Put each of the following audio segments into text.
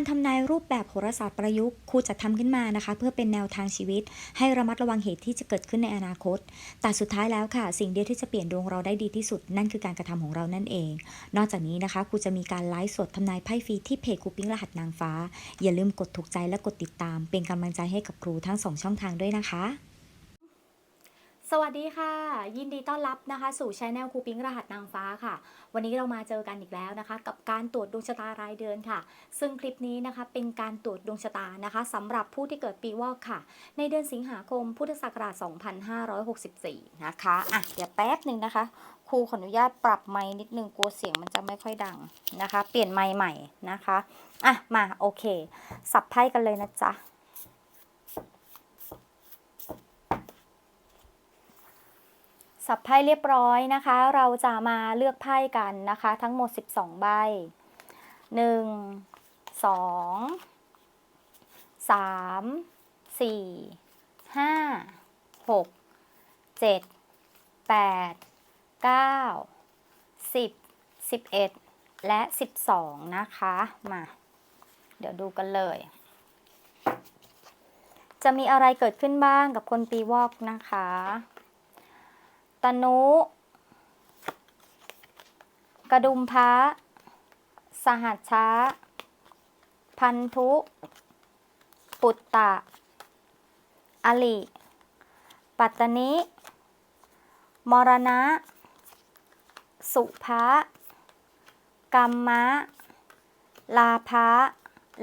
การทำนายรูปแบบโหราศาสตร์ประยุกต์ครูจัดทำขึ้นมานะคะ เพื่อเป็นแนวทางชีวิต ให้ระมัดระวังเหตุที่จะเกิดขึ้นในอนาคต แต่สุดท้ายแล้วค่ะ สิ่งเดียวที่จะเปลี่ยนดวงเราได้ดีที่สุด นั่นคือการกระทำของเรานั่นเอง นอกจากนี้นะคะครูจะมีการไลฟ์สดทำนายไพ่ฟรีที่เพจครูปิ้งรหัสนางฟ้า อย่าลืมกดถูกใจและกดติดตาม เป็นกำลังใจให้กับครูทั้งสองช่องทางด้วยนะคะ สวัสดีค่ะ ยินดีต้อนรับนะคะ สู่ช anel ครูปิงรหัสนางฟ้าค่ะ วันนี้เรามาเจอกันอีกแล้วนะคะ กับการตรวจดวงชะตารายเดือนค่ะ ซึ่งคลิปนี้นะคะเป็นการตรวจดวงชะตานะคะสำหรับผู้ที่เกิดปีวอกค่ะ ในเดือนสิงหาคมพุทธศักราช 2564 นะคะอะเดี๋ยวแป๊บหนึ่งนะคะครูขออนุญาตปรับไมค์นิดนึงกลัวเสียงมันจะไม่ค่อยดังนะคะ เปลี่ยนไมค์ใหม่นะคะอะมาโอเค สับไพ่กันเลยนะจ๊ะ สับไพ่เรียบร้อยนะคะ เราจะมาเลือกไพ่กันนะคะ ทั้งหมด 12 ใบ 1 2 3 4 5 6 7 8 9 10 11 และ 12 นะคะ มา เดี๋ยวดูกันเลย จะมีอะไรเกิดขึ้นบ้างกับคนปีวอกนะคะ ตนุ กระดุมพระสหัชชะพันธุ ปุตตะ อลิ ปัตตนิ มรณะ สุภะกรรมะ ลาภะ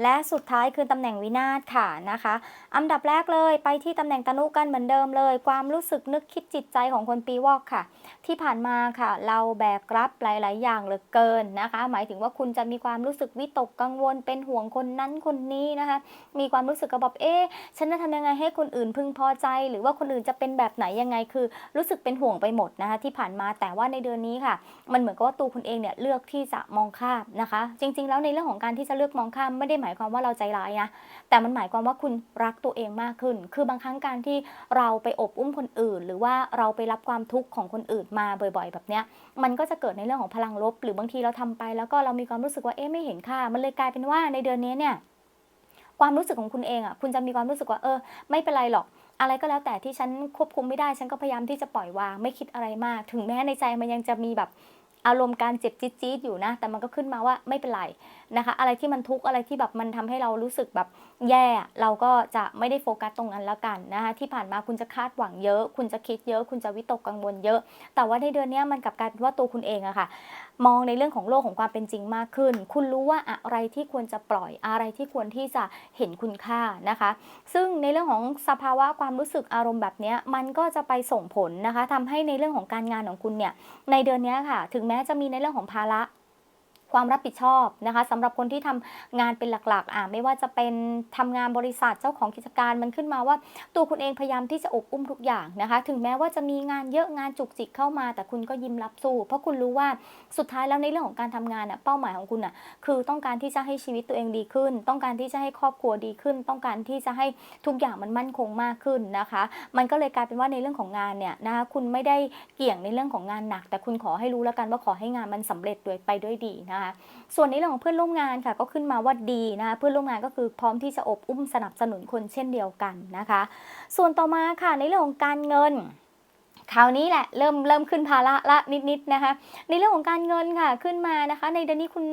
และสุดท้ายคือตำแหน่งวินาศค่ะนะคะ อันดับแรกเลยไปที่ตำแหน่งตนุกันเหมือนเดิมเลย ความรู้สึกนึกคิดจิตใจของคนปีวอกค่ะ ที่ผ่านมาค่ะ เราแบกรับหลาย ๆ อย่างเหลือเกินนะคะ หมายถึงว่าคุณจะมีความรู้สึกวิตกกังวลเป็นห่วงคนนั้นคนนี้นะคะ มีความรู้สึกกับแบบเอ๊ะฉันจะทำยังไงให้คนอื่นพึงพอใจ หรือว่าคนอื่นจะเป็นแบบไหนยังไงคือ รู้สึกเป็นห่วงไปหมดนะคะ ที่ผ่านมาแต่ว่าในเดือนนี้ค่ะ มันเหมือนกับว่าตัวคุณเองเนี่ยเลือกที่จะมองข้ามนะคะ จริง ๆ แล้วในเรื่องของการที่จะเลือกมองข้ามไม่ได้หมายหมายความว่าเราใจร้ายนะ แต่มันหมายความว่าคุณรักตัวเองมากขึ้น คือบางครั้งการที่เราไปอบอุ้มคนอื่น หรือว่าเราไปรับความทุกข์ของคนอื่นมาบ่อย ๆ แบบเนี้ย มันก็จะเกิดในเรื่องของพลังลบ หรือบางทีเราทำไปแล้วก็เรามีความรู้สึกว่าเอ๊ะไม่เห็นค่า มันเลยกลายเป็นว่าในเดือนนี้เนี่ยความรู้สึกของคุณเองอะคุณจะมีความรู้สึกว่าเออ ไม่เป็นไรหรอกอะไรก็แล้วแต่ที่ฉันควบคุมไม่ได้ฉันก็พยายามที่จะปล่อยวางไม่คิดอะไรมาก ถึงแม้ในใจมันยังจะมีแบบอารมณ์การเจ็บจี๊ดๆอยู่นะ แต่มันก็ขึ้นมาว่าไม่เป็นไรนะคะ อะไรที่มันทุกข์อะไรที่แบบมันทำให้เรารู้สึกแบบแย่ เราก็จะไม่ได้โฟกัสตรงนั้นแล้วกันนะคะที่ผ่านมาคุณจะคาดหวังเยอะ คุณจะคิดเยอะ คุณจะวิตกกังวลเยอะ แต่ว่าในเดือนนี้มันกลับกลายเป็นว่าตัวคุณเองอะค่ะ มองในเรื่องของโลกของความเป็นจริงมากขึ้น คุณรู้ว่าอะไรที่ควรจะปล่อยอะไรที่ควรที่จะเห็นคุณค่านะคะ ซึ่งในเรื่องของสภาวะความรู้สึกอารมณ์แบบนี้มันก็จะไปส่งผลนะคะทำให้ในเรื่องของการงานของคุณเนี่ยในเดือนนี้ค่ะ ถึงแม้จะมีในเรื่องของภาระ ความรับผิดชอบนะคะสำหรับคนที่ทำงานเป็นหลักๆอะไม่ว่าจะเป็นทำงานบริษัทเจ้าของกิจการมันขึ้นมาว่า ตัวคุณเองพยายามที่จะอบอุ้มทุกอย่างนะคะ ถึงแม้ว่าจะมีงานเยอะงานจุกจิกเข้ามา แต่คุณก็ยิ้มรับสู้ เพราะคุณรู้ว่าสุดท้ายแล้วในเรื่องของการทำงานอะเป้าหมายของคุณอะคือต้องการที่จะให้ชีวิตตัวเองดีขึ้น ต้องการที่จะให้ครอบครัวดีขึ้น ต้องการที่จะให้ทุกอย่างมันมั่นคงมากขึ้นนะคะ มันก็เลยกลายเป็นว่าในเรื่องของงานเนี่ยนะคะคุณไม่ได้เกี่ยงในเรื่องของงานหนัก แต่คุณขอให้รู้แล้วกันว่าขอให้งานมันสำเร็จโดยไปด้วยดีนะคะส่วนในเรื่องของเพื่อนร่วมงานค่ะก็ขึ้นมาว่าดีนะคะเพื่อนร่วมงานก็คือพร้อมที่จะอบอุ้มสนับสนุนคนเช่นเดียวกันนะคะ ส่วนต่อมาค่ะในเรื่องของการเงิน คราวนี้แหละเริ่มเริ่มขึ้นภาระละนิดๆนะคะ ในเรื่องของการเงินค่ะขึ้นมานะคะ ในเดือนนี้คุณ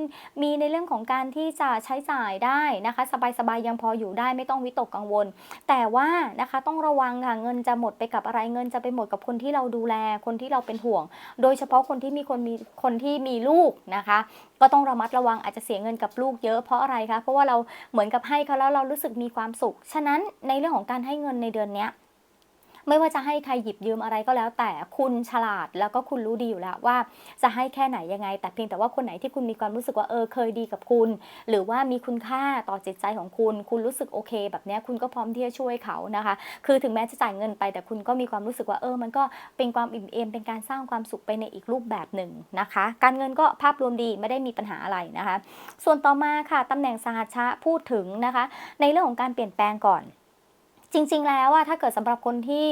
มีในเรื่องของการที่จะใช้จ่ายได้นะคะ สบายๆยังพออยู่ได้ไม่ต้องวิตกกังวล แต่ว่านะคะต้องระวังค่ะเงินจะหมดไปกับอะไรเงินจะไปหมดกับคนที่เราดูแลคนที่เราเป็นห่วง โดยเฉพาะคนที่มีคนมีคนที่มีลูกนะคะ ก็ต้องระมัดระวังอาจจะเสียเงินกับลูกเยอะเพราะอะไรคะเพราะว่าเราเหมือนกับให้เขาแล้วเรารู้สึกมีความสุข ฉะนั้นในเรื่องของการให้เงินในเดือนเนี้ย ไม่ว่าจะให้ใครหยิบยืมอะไรก็แล้ว แต่คุณฉลาดแล้วก็คุณรู้ดีอยู่แล้วว่า จะให้แค่ไหนยังไง แต่เพียงแต่ว่าคนไหนที่คุณมีความรู้สึกว่าเออเคยดีกับคุณ หรือว่ามีคุณค่าต่อจิตใจของคุณ คุณรู้สึกโอเค แบบนี้คุณก็พร้อมที่จะช่วยเขานะคะ คือถึงแม้จะจ่ายเงินไป แต่คุณก็มีความรู้สึกว่าเออ มันก็เป็นความอิ่มเอมเป็นการสร้างความสุขไปในอีกรูปแบบหนึ่งนะคะ การเงินก็ภาพรวมดีไม่ได้มีปัญหาอะไรนะคะ ส่วนต่อมาค่ะตำแหน่งสหัชชะพูดถึงนะคะ ในเรื่องของการเปลี่ยนแปลงก่อน จริง ๆ แล้วอะถ้าเกิดสำหรับคนที่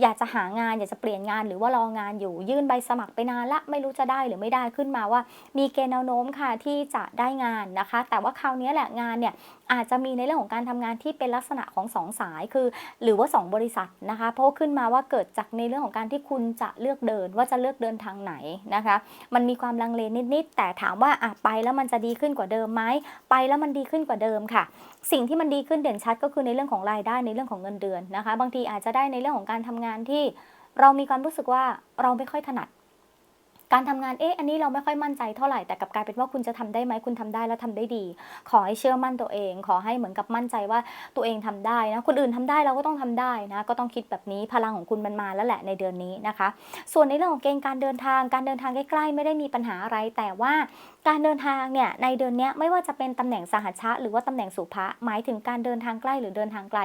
อยากจะหางานอยากจะเปลี่ยนงานหรือว่ารองานอยู่ยื่นใบสมัครไปนานละไม่รู้จะได้หรือไม่ได้ขึ้นมาว่า มีเกณฑ์แนวโน้มค่ะที่จะได้งานนะคะ แต่ว่าคราวนี้แหละงานเนี่ย อาจจะมีในเรื่องของการทำงานที่เป็นลักษณะของสองสายคือ หรือว่า 2 บริษัทนะคะเพราะขึ้นมาว่าเกิดจากในเรื่องของการที่คุณจะเลือกเดินว่าจะเลือกเดินทางไหนนะคะ มันมีความลังเลนิดๆแต่ถามว่าอะไปแล้วมันจะดีขึ้นกว่าเดิมไหมไปแล้วมันดีขึ้นกว่าเดิมค่ะ สิ่งที่มันดีขึ้นเด่นชัดก็คือในเรื่องของรายได้ในเรื่องของเงินเดือนนะคะ บางทีอาจจะได้ในเรื่องของการทำงานที่เรามีความรู้สึกว่าเราไม่ค่อยถนัด การทำงานเอ๊ะอันนี้เราไม่ค่อยมั่นใจเท่าไหร่แต่กับกลายเป็นว่าคุณจะทำได้ไหมคุณทำได้แล้วทำได้ดี ขอให้เชื่อมั่นตัวเอง ขอให้เหมือนกับมั่นใจว่าตัวเองทำได้นะคนอื่นทำได้เราก็ต้องทำได้นะก็ต้องคิดแบบนี้พลังของคุณมันมาแล้วแหละในเดือนนี้นะคะ ส่วนในเรื่องของเกณฑ์การเดินทางการเดินทางใกล้ๆไม่ได้มีปัญหาอะไร แต่ว่า การเดินทางเนี่ยในเดือนนี้ไม่ว่าจะเป็นตำแหน่งสหัชะหรือว่าตำแหน่งสุภะหมายถึงการเดินทางใกล้หรือเดินทางไกล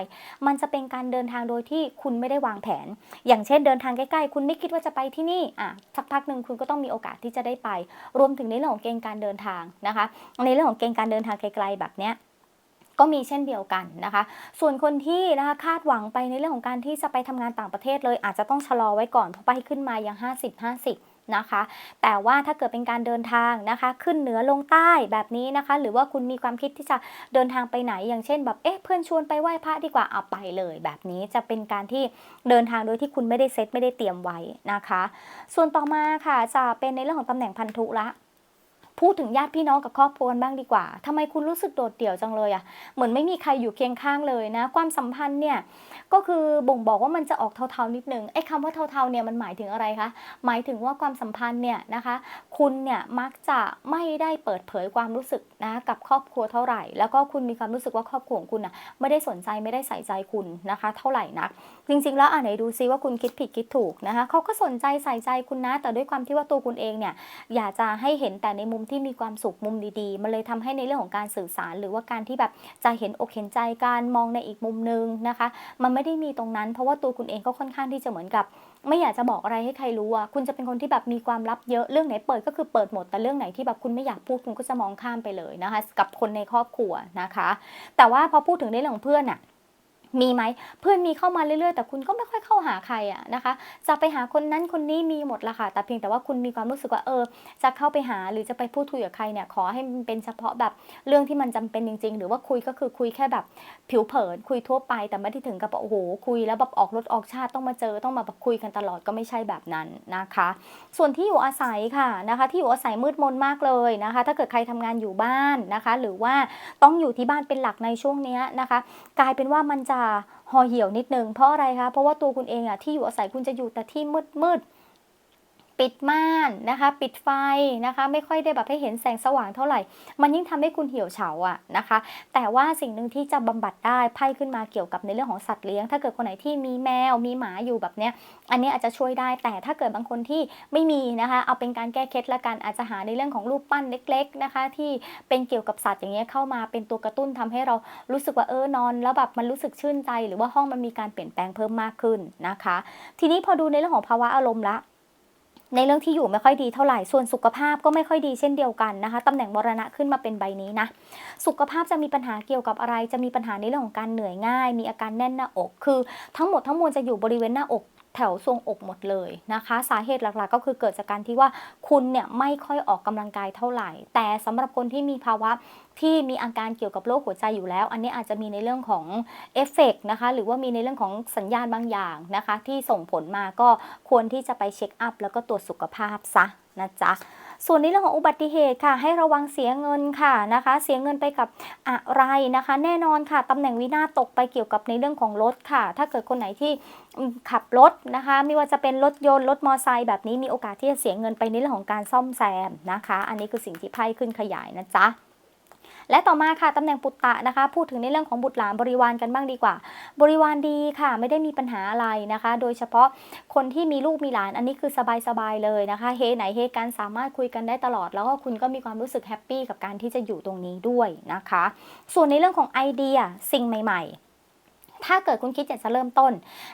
มันจะเป็นการเดินทางโดยที่คุณไม่ได้วางแผน อย่างเช่นเดินทางใกล้ๆ คุณไม่คิดว่าจะไปที่นี่อะสักพักหนึ่งคุณก็ต้องมีโอกาสที่จะได้ไป รวมถึงในเรื่องของเกณฑ์การเดินทางนะคะ ในเรื่องของเกณฑ์การเดินทางไกลๆแบบเนี้ยก็มีเช่นเดียวกันนะคะ ส่วนคนที่นะคะคาดหวังไปในเรื่องของการที่จะไปทำงานต่างประเทศเลยอาจจะต้องชะลอไว้ก่อนเพราะไปขึ้นมายัง 50 50 นะคะ แต่ว่าถ้าเกิดเป็นการเดินทางนะคะ ขึ้นเหนือลงใต้แบบนี้นะคะ หรือว่าคุณมีความคิดที่จะเดินทางไปไหน อย่างเช่นแบบเอ๊ะเพื่อนชวนไปไหว้พระดีกว่าเอาไปเลย แบบนี้จะเป็นการที่เดินทางโดยที่คุณไม่ได้เซตไม่ได้เตรียมไว้นะคะ ส่วนต่อมาค่ะจะเป็นในเรื่องของตำแหน่งพันธุละ พูดถึงญาติพี่น้องกับครอบครัวบ้างดีกว่าทำไมคุณรู้สึกโดดเดี่ยวจังเลยอะ่ะ เหมือนไม่มีใครอยู่เคียงข้างเลยนะ ความสัมพันธ์เนี่ยก็คือบ่งบอกว่ามันจะออกเทาๆนิดนึงไอ้คำว่าเทาๆเนี่ยมันหมายถึงอะไรคะ หมายถึงว่าความสัมพันธ์เนี่ยนะคะ คุณเนี่ยมักจะไม่ได้เปิดเผยความรู้สึกนะกับครอบครัวเท่าไหร่ แล้วก็คุณมีความรู้สึกว่าครอบครัวของคุณน่ะไม่ได้สนใจไม่ได้ใส่ใจคุณนะคะ เท่าไหร่นัก จริงๆ แล้วอ่านไหนดูซิว่าคุณคิดผิดคิดถูกนะคะเขาก็สนใจใส่ใจคุณนะ แต่ด้วยความที่ว่าตัวคุณเองเนี่ยอยากจะให้เห็นแต่ในมุมที่มีความสุขมุมดีๆ มันเลยทำให้ในเรื่องของการสื่อสาร หรือว่าการที่แบบจะเห็นอกเห็นใจการมองในอีกมุมนึงนะคะ มันไม่ได้มีตรงนั้น เพราะว่าตัวคุณเองก็ค่อนข้างที่จะเหมือนกับ ไม่อยากจะบอกอะไรให้ใครรู้อะคุณจะเป็นคนที่แบบมีความลับเยอะเรื่องไหนเปิดก็คือเปิดหมดแต่เรื่องไหนที่แบบคุณไม่อยากพูดคุณก็จะมองข้ามไปเลยนะคะ กับคนในครอบครัวนะคะ แต่ว่าพอพูดถึงในเรื่องของเพื่อนอะ มีไหมเพื่อนมีเข้ามาเรื่อยๆ แต่คุณก็ไม่ค่อยเข้าหาใครอะนะคะ จะไปหาคนนั้นคนนี้มีหมดละค่ะ แต่เพียงแต่ว่าคุณมีความรู้สึกว่าเออ จะเข้าไปหาหรือจะไปพูดคุยกับใครเนี่ยขอให้มันเป็นเฉพาะแบบเรื่องที่มันจำเป็นจริง ๆ หรือว่าคุยก็คือคุยแค่แบบผิวเผินคุยทั่วไปแต่ไม่ได้ถึงกับว่าโอ้โหคุยแล้วแบบออกรถออกชาติต้องมาเจอต้องมาแบบคุยกันตลอดก็ไม่ใช่แบบนั้นนะคะ ส่วนที่อยู่อาศัยค่ะนะคะ ที่อยู่อาศัยมืดมนมากเลยนะคะ ถ้าเกิดใครทำงานอยู่บ้านนะคะ หรือว่าต้องอยู่ที่บ้านเป็นหลักในช่วงนี้นะคะ กลายเป็นว่ามันจะห่อเหี่ยวนิดนึงเพราะอะไรคะเพราะว่าตัวคุณเองอะที่อยู่อาศัยคุณจะอยู่แต่ที่มืดมืด ปิดม่านนะคะ ปิดไฟนะคะ ไม่ค่อยได้แบบให้เห็นแสงสว่างเท่าไหร่ มันยิ่งทำให้คุณเหี่ยวเฉาอะนะคะ แต่ว่าสิ่งหนึ่งที่จะบำบัดได้ไพ่ขึ้นมาเกี่ยวกับในเรื่องของสัตว์เลี้ยง ถ้าเกิดคนไหนที่มีแมวมีหมาอยู่แบบเนี้ย อันนี้อาจจะช่วยได้ แต่ถ้าเกิดบางคนที่ไม่มีนะคะ เอาเป็นการแก้เคล็ดละกัน อาจจะหาในเรื่องของรูปปั้นเล็ก ๆนะคะ ที่เป็นเกี่ยวกับสัตว์อย่างเงี้ยเข้ามาเป็นตัวกระตุ้นทำให้เรารู้สึกว่าเออนอน แล้วแบบมันรู้สึกชื่นใจ หรือว่าห้องมันมีการเปลี่ยนแปลงเพิ่มมากขึ้นนะคะ ทีนี้พอดูในเรื่องของภาวะอารมณ์ละ ในเรื่องที่อยู่ไม่ค่อยดีเท่าไหร่ ส่วนสุขภาพก็ไม่ค่อยดีเช่นเดียวกันนะคะตำแหน่งมรณะขึ้นมาเป็นใบนี้นะ สุขภาพจะมีปัญหาเกี่ยวกับอะไร จะมีปัญหาในเรื่องของการเหนื่อยง่าย มีอาการแน่นหน้าอก คือ ทั้งหมดทั้งมวลจะอยู่บริเวณหน้าอก แถวทรงอกหมดเลยนะคะ สาเหตุหลักๆ ก็คือเกิดจากการที่ว่าคุณเนี่ยไม่ค่อยออกกำลังกายเท่าไหร่ แต่สำหรับคนที่มีภาวะที่มีอาการเกี่ยวกับโรคหัวใจอยู่แล้ว อันนี้อาจจะมีในเรื่องของเอฟเฟกต์นะคะหรือว่ามีในเรื่องของสัญญาณบางอย่างนะคะ ที่ส่งผลมาก็ควรที่จะไปเช็คอัพแล้วก็ตรวจสุขภาพซะนะจ๊ะ ส่วนในเรื่องของอุบัติเหตุค่ะ ให้ระวังเสียเงินค่ะนะคะ เสียเงินไปกับอะไรนะคะ แน่นอนค่ะตำแหน่งวินาศตกไปเกี่ยวกับในเรื่องของรถค่ะ ถ้าเกิดคนไหนที่ขับรถนะคะ ไม่ว่าจะเป็นรถยนต์รถมอเตอร์ไซค์แบบนี้มีโอกาสที่จะเสียเงินไปในเรื่องของการซ่อมแซมนะคะ อันนี้คือสิ่งที่ไพ่ขึ้นขยายนะจ๊ะ และต่อมาค่ะตำแหน่งปุตตะนะคะ พูดถึงในเรื่องของบุตรหลานบริวารกันบ้างดีกว่า บริวารดีค่ะ ไม่ได้มีปัญหาอะไรนะคะ โดยเฉพาะคนที่มีลูกมีหลานอันนี้คือสบายๆเลยนะคะ เฮไหนเฮกันสามารถคุยกันได้ตลอด แล้วก็คุณก็มีความรู้สึกแฮปปี้กับการที่จะอยู่ตรงนี้ด้วยนะคะ ส่วนในเรื่องของไอเดียสิ่งใหม่ ๆ ถ้าเกิดคุณคิดอยากจะเริ่มต้น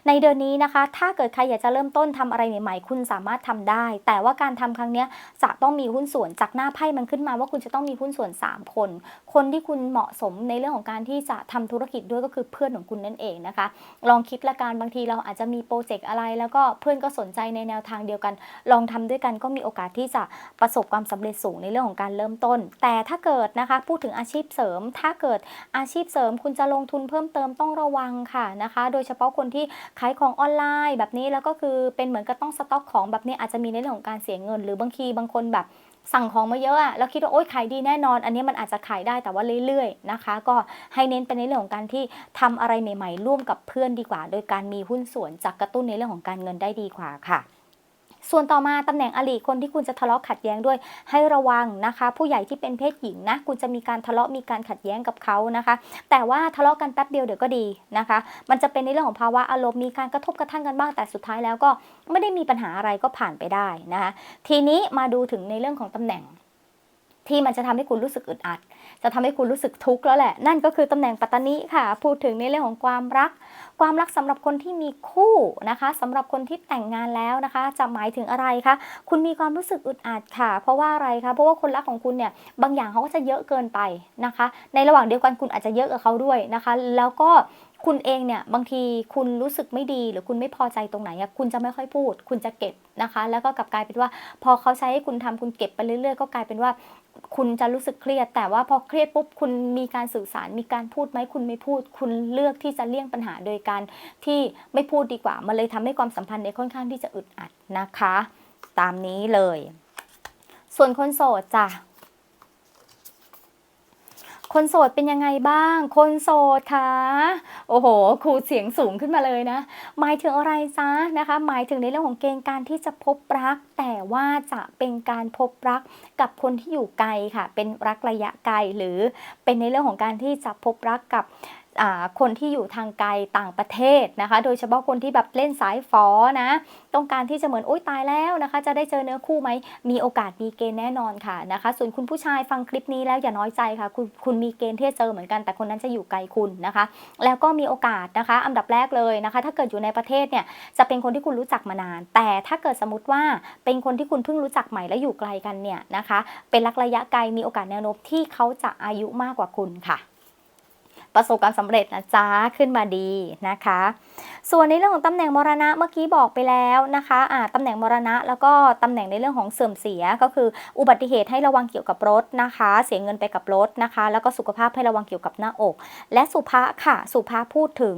ในเดือนนี้นะคะ ถ้าเกิดใครอยากจะเริ่มต้นทำอะไรใหม่ๆ คุณสามารถทำได้ แต่ว่าการทำครั้งนี้จะต้องมีหุ้นส่วนจากหน้าไพ่มันขึ้นมาว่าคุณจะต้องมีหุ้นส่วน 3 คน คนที่คุณเหมาะสมในเรื่องของการที่จะทำธุรกิจด้วยก็คือเพื่อนของคุณนั่นเองนะคะ ลองคิดละกันบางทีเราอาจจะมีโปรเจกต์อะไร แล้วก็เพื่อนก็สนใจในแนวทางเดียวกัน ลองทำด้วยกันก็มีโอกาสที่จะประสบความสำเร็จสูงในเรื่องของการเริ่มต้น แต่ถ้าเกิดนะคะพูดถึงอาชีพเสริม ถ้าเกิดอาชีพเสริมคุณจะลงทุนเพิ่มเติมต้องระวังค่ะนะคะ โดยเฉพาะคนที่ขายของออนไลน์แบบนี้แล้วก็คือเป็นเหมือนกับต้องสต็อกของแบบนี้อาจจะมีในเรื่องของการเสียเงิน หรือบางทีบางคนแบบสั่งของมาเยอะอะแล้วคิดว่าโอ๊ยขายดีแน่นอน อันนี้มันอาจจะขายได้แต่ว่าเรื่อยๆนะคะ ก็ให้เน้นไปในเรื่องของการที่ทำอะไรใหม่ ๆ ร่วมกับเพื่อนดีกว่า โดยการมีหุ้นส่วนจากกระตุ้นในเรื่องของการเงินได้ดีกว่าค่ะ ส่วนต่อมาตำแหน่งอลีคนที่คุณจะทะเลาะขัดแย้งด้วย ให้ระวังนะคะ ผู้ใหญ่ที่เป็นเพศหญิงนะคุณจะมีการทะเลาะมีการขัดแย้งกับเขานะคะ แต่ว่าทะเลาะกันแป๊บเดียวเดี๋ยวก็ดีนะคะ มันจะเป็นในเรื่องของภาวะอารมณ์มีการกระทบกระทั่งกันบ้างแต่สุดท้ายแล้วก็ไม่ได้มีปัญหาอะไรก็ผ่านไปได้นะคะทีนี้มาดูถึงในเรื่องของตำแหน่ง ที่มันจะทำให้คุณรู้สึกอึดอัด จะทำให้คุณรู้สึกทุกข์แล้วแหละ นั่นก็คือตำแหน่งปัตตานิค่ะ พูดถึงในเรื่องของความรัก ความรักสำหรับคนที่มีคู่นะคะสำหรับคนที่แต่งงานแล้วนะคะ จะหมายถึงอะไรคะ คุณมีความรู้สึกอึดอัดค่ะ เพราะว่าอะไรคะ เพราะว่าคนรักของคุณเนี่ยบางอย่างเขาก็จะเยอะเกินไปนะคะ ในระหว่างเดียวกันคุณอาจจะเยอะกับเขาด้วยนะคะ แล้วก็ คุณเองเนี่ยบางทีคุณรู้สึกไม่ดีหรือคุณไม่พอใจตรงไหนคุณจะไม่ค่อยพูด คุณจะเก็บนะคะ แล้วก็กลับกลายเป็นว่า พอเขาใช้ให้คุณทำคุณเก็บไปเรื่อย ๆ ก็กลายเป็นว่าคุณจะรู้สึกเครียด แต่ว่าพอเครียดปุ๊บคุณมีการสื่อสารมีการพูดไหมคุณไม่พูด คุณเลือกที่จะเลี่ยงปัญหาโดยการที่ไม่พูดดีกว่ามันเลยทำให้ความสัมพันธ์ในยค่อนข้างที่จะอึดอัดนะคะ ตามนี้เลย ส่วนคนโสดจ้ะ คนโสดเป็นยังไงบ้าง คนโสดคะโอ้โหครูเสียงสูงขึ้นมาเลยนะ หมายถึงอะไรจ๊ะนะคะ หมายถึงในเรื่องของเกณฑ์การที่จะพบรัก แต่ว่าจะเป็นการพบรักกับคนที่อยู่ไกลค่ะ เป็นรักระยะไกลหรือเป็นในเรื่องของการที่จะพบรักกับ คนที่อยู่ทางไกลต่างประเทศนะคะ โดยเฉพาะคนที่แบบเล่นสายฟอนะ ต้องการที่จะเหมือนโอ๊ยตายแล้วนะคะ จะได้เจอเนื้อคู่ไหม มีโอกาสมีเกณฑ์แน่นอนค่ะนะคะ ส่วนคุณผู้ชายฟังคลิปนี้แล้วอย่าน้อยใจค่ะ คุณคุณมีเกณฑ์ที่จะเจอเหมือนกันแต่คนนั้นจะอยู่ไกลคุณนะคะ แล้วก็มีโอกาสนะคะ อันดับแรกเลยนะคะ ถ้าเกิดอยู่ในประเทศเนี่ยจะเป็นคนที่คุณรู้จักมานาน แต่ถ้าเกิดสมมติว่าเป็นคนที่คุณเพิ่งรู้จักใหม่และอยู่ไกลกันเนี่ยนะคะ เป็นรักระยะไกลมีโอกาสแนวโน้มที่เขาจะอายุมากกว่าคุณค่ะ ประสบความสำเร็จนะจ๊ะขึ้นมาดีนะคะ ส่วนในเรื่องของตำแหน่งมรณะเมื่อกี้บอกไปแล้วนะคะอ่าตำแหน่งมรณะแล้วก็ตำแหน่งในเรื่องของเสื่อมเสียก็คืออุบัติเหตุให้ระวังเกี่ยวกับรถนะคะ เสียเงินไปกับรถนะคะ แล้วก็สุขภาพให้ระวังเกี่ยวกับหน้าอก และสุภาค่ะสุภาพูดถึง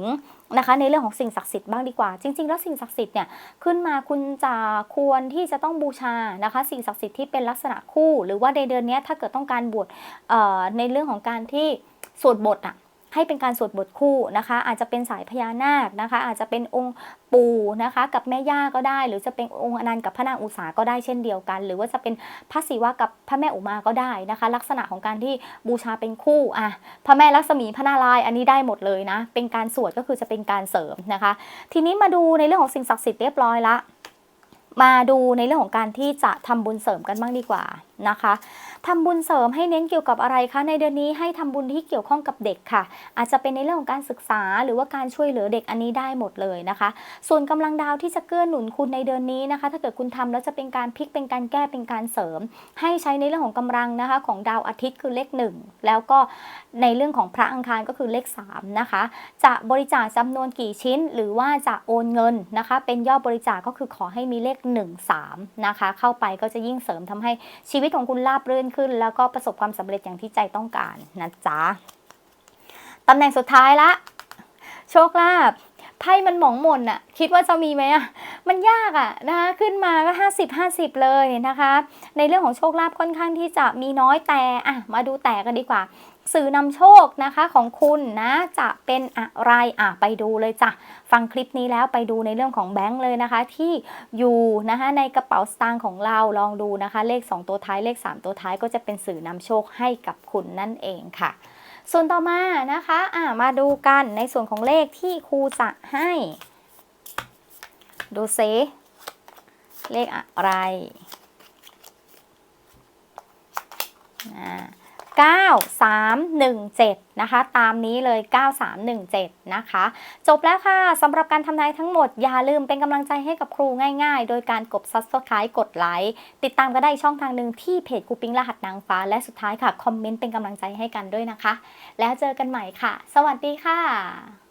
นะคะในเรื่องของสิ่งศักดิ์สิทธิ์บ้างดีกว่า จริง ๆ แล้วสิ่งศักดิ์สิทธิ์เนี่ยขึ้นมาคุณจะควรที่จะต้องบูชานะคะ สิ่งศักดิ์สิทธิ์ที่เป็นลักษณะคู่ หรือว่าในเดือนนี้ถ้าเกิดต้องการบวชในเรื่องของการที่สวดบทอะ ให้เป็นการสวดบทคู่นะคะ อาจจะเป็นสายพญานาคนะคะ อาจจะเป็นองค์ปู่นะคะกับแม่ย่าก็ได้ หรือจะเป็นองค์อนันต์กับพระนางอุษาก็ได้เช่นเดียวกัน หรือว่าจะเป็นพระศิวะกับพระแม่อุมาก็ได้นะคะ ลักษณะของการที่บูชาเป็นคู่อะพระแม่ลักษมีพระนารายณ์อันนี้ได้หมดเลยนะ เป็นการสวดก็คือจะเป็นการเสริมนะคะ ทีนี้มาดูในเรื่องของสิ่งศักดิ์สิทธิ์เรียบร้อยละมาดูในเรื่องของการที่จะทำบุญเสริมกันบ้างดีกว่า นะคะทำบุญเสริมให้เน้นเกี่ยวกับอะไรคะ ในเดือนนี้ให้ทำบุญที่เกี่ยวข้องกับเด็กค่ะ อาจจะเป็นในเรื่องของการศึกษา หรือว่าการช่วยเหลือเด็กอันนี้ได้หมดเลยนะคะ ส่วนกำลังดาวที่จะเกื้อหนุนคุณในเดือนนี้นะคะ ถ้าเกิดคุณทำแล้วจะเป็นการพลิกเป็นการแก้เป็นการเสริม ให้ใช้ในเรื่องของกำลังนะคะ ของดาวอาทิตย์คือเลขหนึ่งแล้วก็ในเรื่องของพระอังคารก็คือเลขสามนะคะ จะบริจาคจำนวนกี่ชิ้น หรือว่าจะโอนเงินนะคะ เป็นยอดบริจาคก็คือขอให้มีเลข 1 3นะคะเข้าไปก็จะยิ่งเสริมทำให้ชีวิตของคุณราบรื่นขึ้น แล้วก็ประสบความสำเร็จอย่างที่ใจต้องการนะจ๊ะตำแหน่งสุดท้ายละ โชคลาภ ไพ่มันหมองหม่นอะคิดว่าจะมีไหมอะมันยากอะนะคะขึ้นมาก็ 50 50 เลยนะคะ ในเรื่องของโชคลาภค่อนข้างที่จะมีน้อยแต่อะมาดูแต่กันดีกว่า สื่อนำโชคนะคะของคุณนะจะเป็นอะไรอะไปดูเลยจ้ะฟังคลิปนี้แล้วไปดูในเรื่องของแบงค์เลยนะคะ ที่อยู่นะคะในกระเป๋าสตางค์ของเราลองดูนะคะ เลข 2 ตัวท้ายเลข 3 ตัวท้ายก็จะเป็นสื่อนำโชคให้กับคุณนั่นเองค่ะ ส่วนต่อมานะคะอะมาดูกันในส่วนของเลขที่ครูจะให้ ดูเซเลขอะไรอ่า 9317 นะคะ ตามนี้เลย 9317 นะคะ จบแล้วค่ะสำหรับการทำนายทั้งหมด อย่าลืมเป็นกำลังใจให้กับครูง่ายๆ โดยการกด subscribe กดไลค์ ติดตามก็ได้ช่องทางหนึ่งที่เพจครูปิ้งรหัสนางฟ้า และสุดท้ายค่ะ คอมเมนต์เป็นกำลังใจให้กันด้วยนะคะ แล้วเจอกันใหม่ค่ะ สวัสดีค่ะ